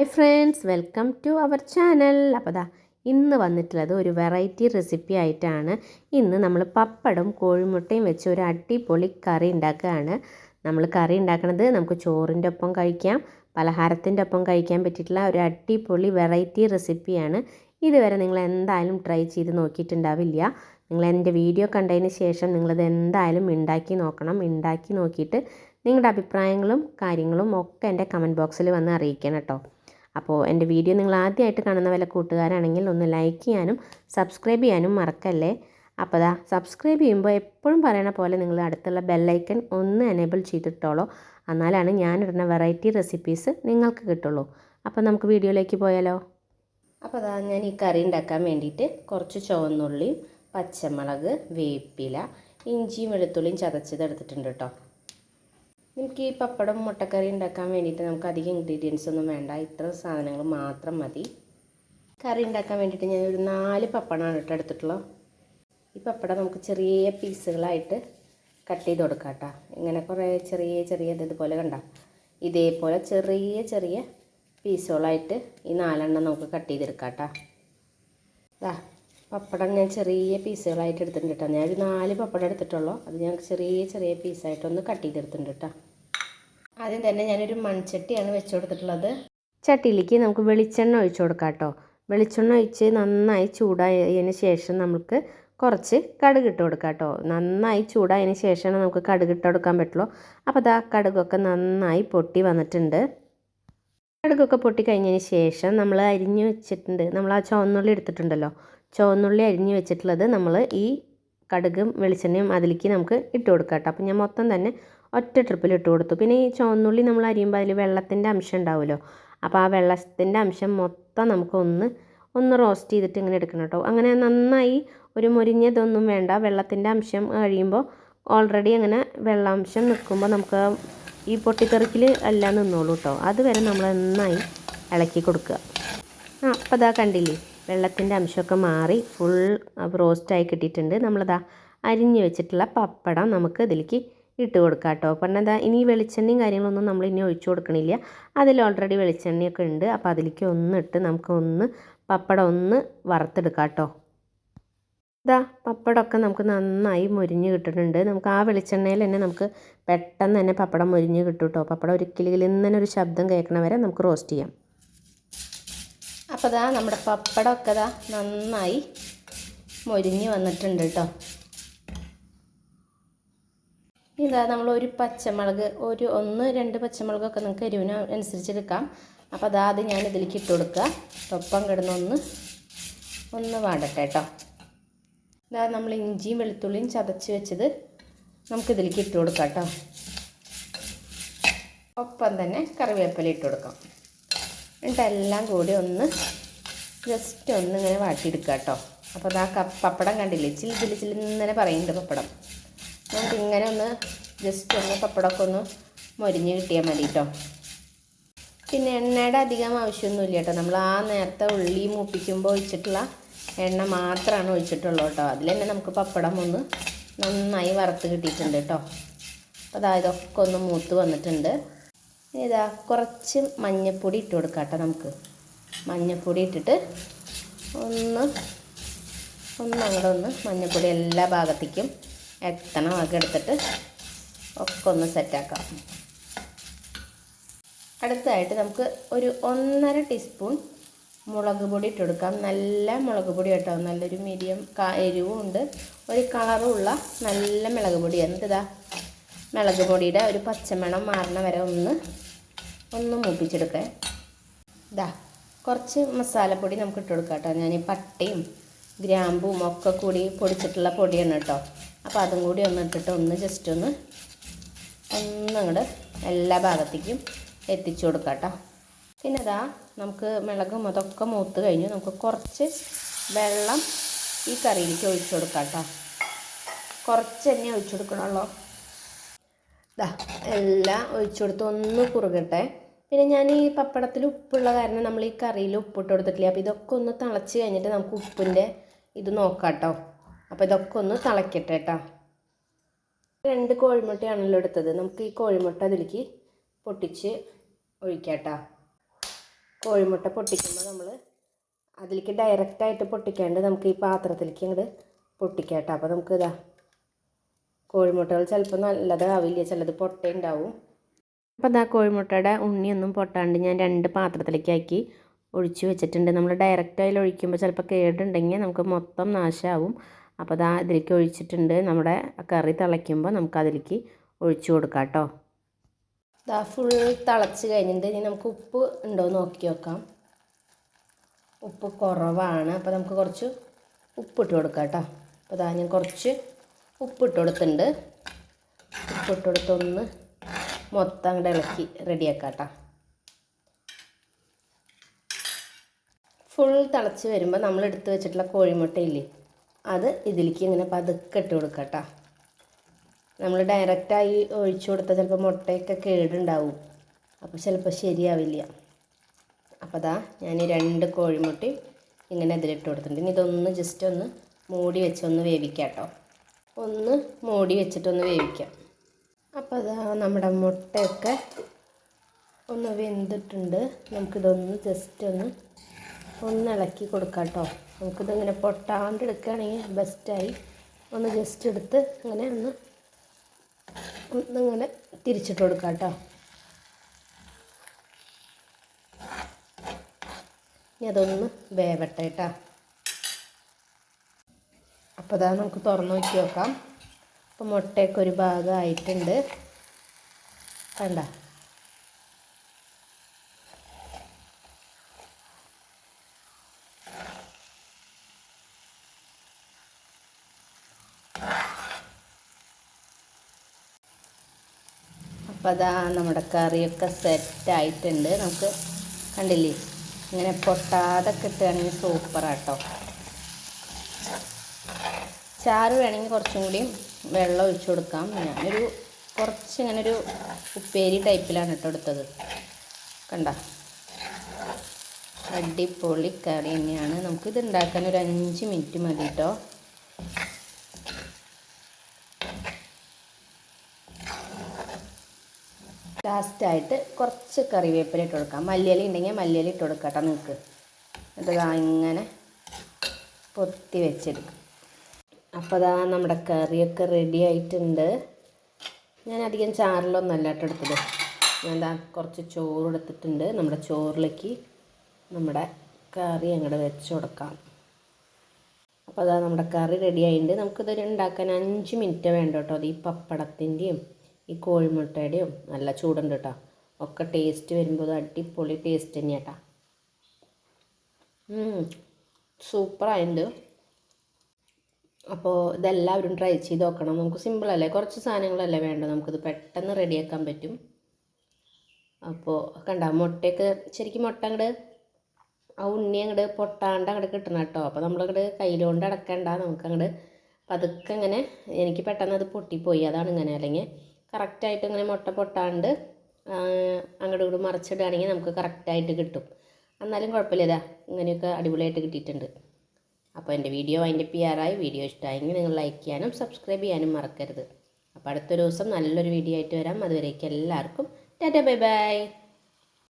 Hi friends welcome to our channel അപ്പോൾ ദാ ഇന്ന് വന്നിട്ടുള്ളത് ഒരു വെറൈറ്റി റെസിപ്പി ആയിട്ടാണ്. ഇന്ന് നമ്മൾ പപ്പടം കോഴിമുട്ടയും വെച്ച് ഒരു അടിപൊളി കറി ഉണ്ടാക്കുകയാണ്. നമ്മൾ കറി ഉണ്ടാക്കുന്നത് നമുക്ക് ചോറിന്റെ ഒപ്പം കഴിക്കാം പലഹാരത്തിന്റെ ഒപ്പം കഴിക്കാൻ പറ്റിയിട്ടുള്ള ഒരു അടിപൊളി വെറൈറ്റി റെസിപ്പിയാണ് ഇതുവരെ നിങ്ങൾ എന്തായാലും ട്രൈ ചെയ്ത് നോക്കിയിട്ടുണ്ടാവില്ല. നിങ്ങൾ എന്റെ വീഡിയോ കണ്ടതിന് ശേഷം നിങ്ങളിത് എന്തായാലും ഉണ്ടാക്കി നോക്കണം. ഉണ്ടാക്കി നോക്കിയിട്ട് നിങ്ങളുടെ അഭിപ്രായങ്ങളും കാര്യങ്ങളും ഒക്കെ എന്റെ കമന്റ് ബോക്സിൽ വന്ന് അറിയിക്കണം കേട്ടോ. അപ്പോൾ എന്റെ വീഡിയോ നിങ്ങൾ ആദ്യമായിട്ട് കാണുന്ന വല്ല കൂട്ടുകാരാണെങ്കിൽ ഒന്ന് ലൈക്ക് ചെയ്യാനും സബ്സ്ക്രൈബ് ചെയ്യാനും മറക്കല്ലേ? അപ്പോൾ അതാ സബ്സ്ക്രൈബ് ചെയ്യുമ്പോൾ എപ്പോഴും പറയണ പോലെ നിങ്ങൾ അടുത്തുള്ള ബെല്ലൈക്കൺ ഒന്ന് എനേബിൾ ചെയ്തിട്ടോളൂ. എന്നാലാണ് ഞാനിടുന്ന വെറൈറ്റി റെസിപ്പീസ് നിങ്ങൾക്ക് കിട്ടുള്ളൂ. അപ്പോൾ നമുക്ക് വീഡിയോയിലേക്ക് പോയാലോ? അപ്പോൾ അതാ ഞാൻ ഈ കറി ഉണ്ടാക്കാൻ വേണ്ടിയിട്ട് കുറച്ച് ചുവന്നുള്ളിയും പച്ചമുളക് വേപ്പില ഇഞ്ചിയും വെളുത്തുള്ളിയും ചതച്ചത് എടുത്തിട്ടുണ്ട് കേട്ടോ. നമുക്ക് ഈ പപ്പടം മുട്ടക്കറി ഉണ്ടാക്കാൻ വേണ്ടിയിട്ട് നമുക്ക് അധികം ഇൻഗ്രീഡിയൻസ് ഒന്നും വേണ്ട. ഇത്ര സാധനങ്ങൾ മാത്രം മതി. കറി ഉണ്ടാക്കാൻ വേണ്ടിയിട്ട് ഞാൻ ഒരു നാല് പപ്പടമാണ് കേട്ടോ എടുത്തിട്ടുള്ളത്. ഈ പപ്പടം നമുക്ക് ചെറിയ പീസുകളായിട്ട് കട്ട് ചെയ്ത് കൊടുക്കാം കേട്ടോ. ഇങ്ങനെ കുറേ ചെറിയ ചെറിയ ഇതുപോലെ കണ്ട. ഇതേപോലെ ചെറിയ ചെറിയ പീസുകളായിട്ട് ഈ നാലെണ്ണം നമുക്ക് കട്ട് ചെയ്തെടുക്കാം കേട്ടോ. പപ്പടം ഞാൻ ചെറിയ പീസുകളായിട്ട് എടുത്തിട്ടുണ്ട് കേട്ടോ. ഞാൻ ഒരു നാല് പപ്പടം എടുത്തിട്ടുള്ളൂ. അത് ഞാൻ ചെറിയ ചെറിയ പീസായിട്ടൊന്ന് കട്ട് ചെയ്തെടുത്തിട്ടുണ്ട് കേട്ടോ. ആദ്യം തന്നെ ഞാനൊരു മൺചട്ടിയാണ് വെച്ച് കൊടുത്തിട്ടുള്ളത്. ചട്ടിയിലേക്ക് നമുക്ക് വെളിച്ചെണ്ണ ഒഴിച്ചു കൊടുക്കാം കേട്ടോ. വെളിച്ചെണ്ണ ഒഴിച്ച് നന്നായി ചൂടായതിന് ശേഷം നമുക്ക് കുറച്ച് കടുക് ഇട്ട് കൊടുക്കാം കേട്ടോ. നന്നായി ചൂടായതിന് ശേഷമാണ് നമുക്ക് കടുക് ഇട്ട് കൊടുക്കാൻ പറ്റുള്ളൂ. അപ്പോൾ അതാ കടുകൊക്കെ നന്നായി പൊട്ടി വന്നിട്ടുണ്ട്. കടുകൊക്കെ പൊട്ടി കഴിഞ്ഞതിന് ശേഷം നമ്മൾ അരിഞ്ഞ് വെച്ചിട്ടുണ്ട്. നമ്മൾ ആ ചുവന്നുള്ളി എടുത്തിട്ടുണ്ടല്ലോ. ചുവന്നുള്ളി അരിഞ്ഞ് വെച്ചിട്ടുള്ളത് നമ്മൾ ഈ കടുകും വെളിച്ചെണ്ണയും അതിലേക്ക് നമുക്ക് ഇട്ട് കൊടുക്കാം കേട്ടോ. അപ്പോൾ ഞാൻ മൊത്തം തന്നെ ഒറ്റ ട്രിപ്പിൽ ഇട്ട് കൊടുത്തു. പിന്നെ ഈ ചുവന്നുള്ളി നമ്മൾ അരിയുമ്പോൾ അതിൽ വെള്ളത്തിന്റെ അംശം ഉണ്ടാവുമല്ലോ. അപ്പോൾ ആ വെള്ളത്തിന്റെ അംശം മൊത്തം നമുക്കൊന്ന് ഒന്ന് റോസ്റ്റ് ചെയ്തിട്ട് ഇങ്ങനെ എടുക്കണം കേട്ടോ. അങ്ങനെ നന്നായി ഒരു മുരിഞ്ഞതൊന്നും വേണ്ട. വെള്ളത്തിന്റെ അംശം കഴിയുമ്പോൾ ഓൾറെഡി അങ്ങനെ വെള്ളാംശം നിൽക്കുമ്പോൾ നമുക്ക് ഈ പൊട്ടിത്തെറിക്കിൽ എല്ലാം നിന്നോളൂ കേട്ടോ. അതുവരെ നമ്മൾ നന്നായി ഇളക്കി കൊടുക്കുക. ആ അപ്പോൾ അതാ കണ്ടില്ലേ? വെള്ളത്തിന്റെ അംശമൊക്കെ മാറി ഫുൾ റോസ്റ്റായി കിട്ടിയിട്ടുണ്ട്. നമ്മളതാ അരിഞ്ഞു വെച്ചിട്ടുള്ള പപ്പടം നമുക്ക് ഇതിലേക്ക് ഇട്ട് കൊടുക്കാം കേട്ടോ. പറഞ്ഞതാ ഇനി വെളിച്ചെണ്ണയും കാര്യങ്ങളൊന്നും നമ്മൾ ഇനി ഒഴിച്ചു കൊടുക്കണില്ല. അതിൽ ഓൾറെഡി വെളിച്ചെണ്ണയൊക്കെ ഉണ്ട്. അപ്പോൾ അതിലേക്ക് ഒന്ന് ഇട്ട് നമുക്ക് ഒന്ന് പപ്പടം ഒന്ന് വറുത്തെടുക്കാം കേട്ടോ. ഇതാ പപ്പടമൊക്കെ നമുക്ക് നന്നായി മുരിഞ്ഞ് കിട്ടുന്നുണ്ട്. നമുക്ക് ആ വെളിച്ചെണ്ണയിൽ തന്നെ നമുക്ക് പെട്ടെന്ന് തന്നെ പപ്പടം മുരിഞ്ഞ് കിട്ടും കേട്ടോ. പപ്പടം ഒരിക്കലും ഇങ്ങനെ ഒരു ശബ്ദം കേൾക്കണ വരെ നമുക്ക് റോസ്റ്റ് ചെയ്യാം. അപ്പോൾ ഇതാ നമ്മുടെ പപ്പടമൊക്കെ ഇതാ നന്നായി മൊരിഞ്ഞ് വന്നിട്ടുണ്ട് കേട്ടോ ഇതാ നമ്മൾ ഒരു പച്ചമുളക് ഒരു ഒന്ന് രണ്ട് പച്ചമുളകൊക്കെ നമുക്ക് എരിവിന് അനുസരിച്ച് എടുക്കാം അപ്പോൾ അതാ അത് ഞാൻ ഇതിലേക്ക് ഇട്ട് കൊടുക്കുക. ഒപ്പം കിടന്ന് ഒന്ന് ഒന്ന് വാടട്ടെ കേട്ടോ ഇതാ നമ്മൾ ഇഞ്ചിയും വെളുത്തുള്ളിയും ചതച്ച് വെച്ചത് നമുക്കിതിലേക്ക് ഇട്ട് കൊടുക്കാം കേട്ടോ ഒപ്പം തന്നെ കറിവേപ്പില ഇട്ട് കൊടുക്കാം. എല്ലാം കൂടി ഒന്ന് ജസ്റ്റ് ഒന്ന് ഇങ്ങനെ വാട്ടിയെടുക്കുക കേട്ടോ അപ്പോൾ അതാ പപ്പടം കണ്ടില്ലേ? ചില്ലി ചില്ലി ചില്ലി ഇങ്ങനെ പറയുന്നുണ്ട് പപ്പടം. നമുക്ക് ഇങ്ങനെ ഒന്ന് ജസ്റ്റ് ഒന്ന് പപ്പടമൊക്കെ ഒന്ന് മൊരിഞ്ഞ് കിട്ടിയാൽ മതി കേട്ടോ പിന്നെ എണ്ണയുടെ അധികം ആവശ്യമൊന്നുമില്ല കേട്ടോ. നമ്മൾ ആ നേരത്തെ ഉള്ളി മൂപ്പിക്കുമ്പോൾ ഒഴിച്ചിട്ടുള്ള എണ്ണ മാത്രമാണ് ഒഴിച്ചിട്ടുള്ളൂ കേട്ടോ. അതിൽ തന്നെ നമുക്ക് പപ്പടം ഒന്ന് നന്നായി വറുത്ത് കിട്ടിയിട്ടുണ്ട് കേട്ടോ. അപ്പോൾ അതാ ഇതൊക്കെ ഒന്ന് മൂത്ത് വന്നിട്ടുണ്ട്. ഇതാ കുറച്ച് മഞ്ഞൾപ്പൊടി ഇട്ട് കൊടുക്കാം കേട്ടോ നമുക്ക്. മഞ്ഞൾപ്പൊടി ഇട്ടിട്ട് ഒന്ന് ഒന്ന് അങ്ങോട്ട് ഒന്ന് മഞ്ഞൾപ്പൊടി എല്ലാ ഭാഗത്തേക്കും എത്തണം. ഒക്കെ എടുത്തിട്ട് ഒക്കെ ഒന്ന് സെറ്റാക്കാം അടുത്തതായിട്ട് നമുക്ക് ഒരു ഒന്നര ടീസ്പൂൺ മുളക് പൊടി ഇട്ട് കൊടുക്കാം. നല്ല മുളക് പൊടി കേട്ടോ. നല്ലൊരു മീഡിയം എരിവും ഉണ്ട്. ഒരു കളറും ഉള്ള നല്ല മുളക് പൊടി എന്തിതാ മുളക് പൊടിയുടെ ഒരു പച്ചമണം മാറണ വരെ ഒന്ന് ഒന്ന് മൂപ്പിച്ചെടുക്കുക ഇതാ കുറച്ച് മസാലപ്പൊടി നമുക്ക് ഇട്ട് കൊടുക്കാം കേട്ടോ. ഞാൻ പട്ടയും ഗ്രാമ്പും ഒക്കെ കൂടി പൊടിച്ചിട്ടുള്ള പൊടിയാണ് കേട്ടോ. അപ്പോൾ അതും കൂടി ഒന്ന് ഇട്ടിട്ട് ഒന്ന് ജസ്റ്റ് ഒന്ന് ഒന്നങ്ങോട്ട് എല്ലാ ഭാഗത്തേക്കും എത്തിച്ചു കൊടുക്കാം കേട്ടോ. പിന്നെ ഇതാ നമുക്ക് മിളകും അതൊക്കെ മൂത്ത് കഴിഞ്ഞു. നമുക്ക് കുറച്ച് വെള്ളം ഈ കറിയിലേക്ക് ഒഴിച്ചു കൊടുക്കാം കേട്ടോ. കുറച്ച് തന്നെ ഒഴിച്ചു കൊടുക്കണമല്ലോ ഇതാ എല്ലാം ഒഴിച്ചു കൊടുത്ത് ഒന്ന് കുറുകട്ടെ. പിന്നെ ഞാൻ ഈ പപ്പടത്തിൽ ഉപ്പുള്ള കാരണം നമ്മൾ ഈ കറിയിൽ ഉപ്പിട്ട് കൊടുത്തിട്ടില്ല അപ്പോൾ ഇതൊക്കെ ഒന്ന് തിളച്ച് കഴിഞ്ഞിട്ട് നമുക്ക് ഉപ്പിന്റെ ഇത് നോക്കാം കേട്ടോ. അപ്പോൾ ഇതൊക്കെ ഒന്ന് തിളക്കട്ടെ കേട്ടോ. രണ്ട് കോഴിമുട്ടയാണല്ലോ എടുത്തത്. നമുക്ക് ഈ കോഴിമുട്ട അതിലേക്ക് പൊട്ടിച്ച് ഒഴിക്കാം കേട്ടോ. കോഴിമുട്ട പൊട്ടിക്കുമ്പോൾ നമ്മൾ അതിലേക്ക് ഡയറക്റ്റായിട്ട് പൊട്ടിക്കാണ്ട് നമുക്ക് ഈ പാത്രത്തിലേക്ക് അങ്ങോട്ട് പൊട്ടിക്കാം കേട്ടോ. അപ്പോൾ നമുക്ക് ഇതാ കോഴിമുട്ടകൾ ചിലപ്പോൾ നല്ലതാവില്ല ചിലത് പൊട്ടയുണ്ടാവും അപ്പോൾ അതാ കോഴിമുട്ടയുടെ ഉണ്ണിയൊന്നും പൊട്ടാണ്ട് ഞാൻ രണ്ട് പാത്രത്തിലേക്കാക്കി ഒഴിച്ചു വെച്ചിട്ടുണ്ട്. നമ്മൾ ഡയറക്റ്റ് അതിൽ ഒഴിക്കുമ്പോൾ ചിലപ്പോൾ കേടുണ്ടെങ്കിൽ നമുക്ക് മൊത്തം നാശമാവും അപ്പോൾ അതാ ഇതിലേക്ക് ഒഴിച്ചിട്ടുണ്ട്. നമ്മുടെ കറി തിളയ്ക്കുമ്പോൾ നമുക്ക് അതിലേക്ക് ഒഴിച്ചു കൊടുക്കാം കേട്ടോ. ഇതാ ഫുൾ തിളച്ച് കഴിഞ്ഞിട്ട് ഇനി നമുക്ക് ഉപ്പ് ഉണ്ടോ എന്ന് നോക്കി നോക്കാം. ഉപ്പ് കുറവാണ്. അപ്പോൾ നമുക്ക് കുറച്ച് ഉപ്പിട്ട് കൊടുക്കാം കേട്ടോ. അപ്പോൾ ഇതാ ഞാൻ കുറച്ച് ഉപ്പിട്ട് കൊടുത്തിട്ടുണ്ട്. ഉപ്പിട്ട് കൊടുത്തൊന്ന് മൊത്തം അങ്ങോട്ട് ഇളക്കി റെഡിയാക്കാം കേട്ടോ ഫുൾ തിളച്ച് വരുമ്പോൾ നമ്മൾ എടുത്ത് വെച്ചിട്ടുള്ള കോഴിമുട്ടയില്ലേ അത് ഇതിലേക്ക് ഇങ്ങനെ പതുക്കെ ഇട്ട് കൊടുക്കാം കേട്ടോ നമ്മൾ ഡയറക്റ്റായി ഒഴിച്ചു കൊടുത്താൽ ചിലപ്പോൾ മുട്ടയൊക്കെ കേടുണ്ടാവും. അപ്പോൾ ചിലപ്പോൾ ശരിയാവില്ല. അപ്പോൾ അതാ ഞാൻ ഈ രണ്ട് കോഴിമുട്ടയും ഇങ്ങനെ ഇതിലിട്ട് കൊടുത്തിട്ടുണ്ട്. ഇനി ഇതൊന്ന് ജസ്റ്റ് ഒന്ന് മൂടി വെച്ചൊന്ന് വേവിക്കാം കേട്ടോ ഒന്ന് മൂടി വെച്ചിട്ടൊന്ന് വേവിക്കാം. അപ്പോൾ അതാ നമ്മുടെ മുട്ടയൊക്കെ ഒന്ന് വെന്തിട്ടുണ്ട്. നമുക്കിതൊന്ന് ജസ്റ്റ് ഒന്ന് ഒന്ന് ഇളക്കി കൊടുക്കാം കേട്ടോ നമുക്കിതിങ്ങനെ പൊട്ടാണ്ട് എടുക്കുകയാണെങ്കിൽ ബെസ്റ്റായി ഒന്ന് ജസ്റ്റ് എടുത്ത് അങ്ങനെ ഒന്ന് ഒന്നിങ്ങനെ തിരിച്ചിട്ട് കൊടുക്കാം കേട്ടോ ഇനി അതൊന്ന് വേവട്ടെ കേട്ടോ അപ്പോൾ അതാ നമുക്ക് തുറന്ന് നോക്കി നോക്കാം. അപ്പോൾ മുട്ടയൊക്കെ ഒരു ഭാഗമായിട്ടുണ്ട്. കണ്ട? അപ്പോൾ അതാ നമ്മുടെ കറിയൊക്കെ സെറ്റായിട്ടുണ്ട് നമുക്ക് കണ്ടില്ലേ? ഇങ്ങനെ പൊട്ടാതെ കിട്ടുകയാണെങ്കിൽ സൂപ്പറാട്ടോ ചാറ് വേണമെങ്കിൽ കുറച്ചും കൂടി വെള്ളം ഒഴിച്ചു കൊടുക്കാം. ഞാനൊരു കുറച്ച് ഇങ്ങനെ ഒരു ഉപ്പേരി ടൈപ്പിലാണ് കേട്ടോ എടുത്തത്. കണ്ട? അടിപൊളി കറി തന്നെയാണ്. നമുക്കിത് ഉണ്ടാക്കാൻ ഒരു അഞ്ച് മിനിറ്റ് മതി കേട്ടോ. ലാസ്റ്റായിട്ട് കുറച്ച് കറിവേപ്പില ഇട്ട് കൊടുക്കാം. മല്ലിയില ഉണ്ടെങ്കിൽ മല്ലിയില ഇട്ട് കൊടുക്കാം കേട്ടോ നിങ്ങൾക്ക്. എന്നിട്ട് ഇങ്ങനെ പൊത്തി വെച്ചെടുക്കും. അപ്പോൾ അതാ നമ്മുടെ കറിയൊക്കെ റെഡി ആയിട്ടുണ്ട്. ഞാൻ അധികം ചാറിലൊന്നല്ല കേട്ടോ എടുത്തത്. ഞാൻ കുറച്ച് ചോറ് എടുത്തിട്ടുണ്ട്. നമ്മുടെ ചോറിലേക്ക് നമ്മുടെ കറി അങ്ങോട്ട് വെച്ച് കൊടുക്കാം. അപ്പോൾ അതാ നമ്മുടെ കറി റെഡി ആയിട്ടുണ്ട്. നമുക്കിത് ഉണ്ടാക്കാൻ അഞ്ച് മിനിറ്റ് വേണ്ട കേട്ടോ. അത് ഈ പപ്പടത്തിന്റെയും ഈ കോഴിമുട്ടയുടെയും നല്ല ചൂടുണ്ട് കേട്ടോ. ഒക്കെ ടേസ്റ്റ് വരുമ്പോൾ അടിപൊളി ടേസ്റ്റ് തന്നെയാട്ടാ സൂപ്പറായിട്ടുണ്ട് അപ്പോൾ ഇതെല്ലാവരും ട്രൈ ചെയ്ത് നോക്കണം. നമുക്ക് സിമ്പിളല്ലേ കുറച്ച് സാധനങ്ങളല്ലേ വേണ്ടത്. നമുക്കിത് പെട്ടെന്ന് റെഡിയാക്കാൻ പറ്റും. അപ്പോൾ കണ്ട മുട്ടയൊക്കെ ശരിക്കും മുട്ട അങ്ങോട്ട് ആ ഉണ്ണി അങ്ങോട്ട് പൊട്ടാണ്ട് അങ്ങോട്ട് കിട്ടണം കേട്ടോ. അപ്പോൾ നമ്മളങ്ങോട്ട് കയ്യിലുകൊണ്ട് അടക്കണ്ട. നമുക്ക് അങ്ങോട്ട് പതുക്കെ ഇങ്ങനെ എനിക്ക് പെട്ടെന്ന് അത് പൊട്ടിപ്പോയി. അതാണ് ഇങ്ങനെ. അല്ലെങ്കിൽ കറക്റ്റായിട്ട് ഇങ്ങനെ മുട്ട പൊട്ടാണ്ട് അങ്ങോട്ട് ഇങ്ങോട്ട് മറിച്ചിടുകയാണെങ്കിൽ നമുക്ക് കറക്റ്റായിട്ട് കിട്ടും. എന്നാലും കുഴപ്പമില്ല. ഇതാ ഇങ്ങനെയൊക്കെ അടിപൊളിയായിട്ട് കിട്ടിയിട്ടുണ്ട്. അപ്പോൾ എന്റെ വീഡിയോ അതിന്റെ പി ആറായി വീഡിയോ ഇഷ്ടമായെങ്കിൽ നിങ്ങൾ ലൈക്ക് ചെയ്യാനും സബ്സ്ക്രൈബ് ചെയ്യാനും മറക്കരുത്. അപ്പോൾ അടുത്തൊരു ദിവസം നല്ലൊരു വീഡിയോ ആയിട്ട് വരാം. അതുവരേക്കും എല്ലാവർക്കും ടാറ്റ ബൈ ബൈ.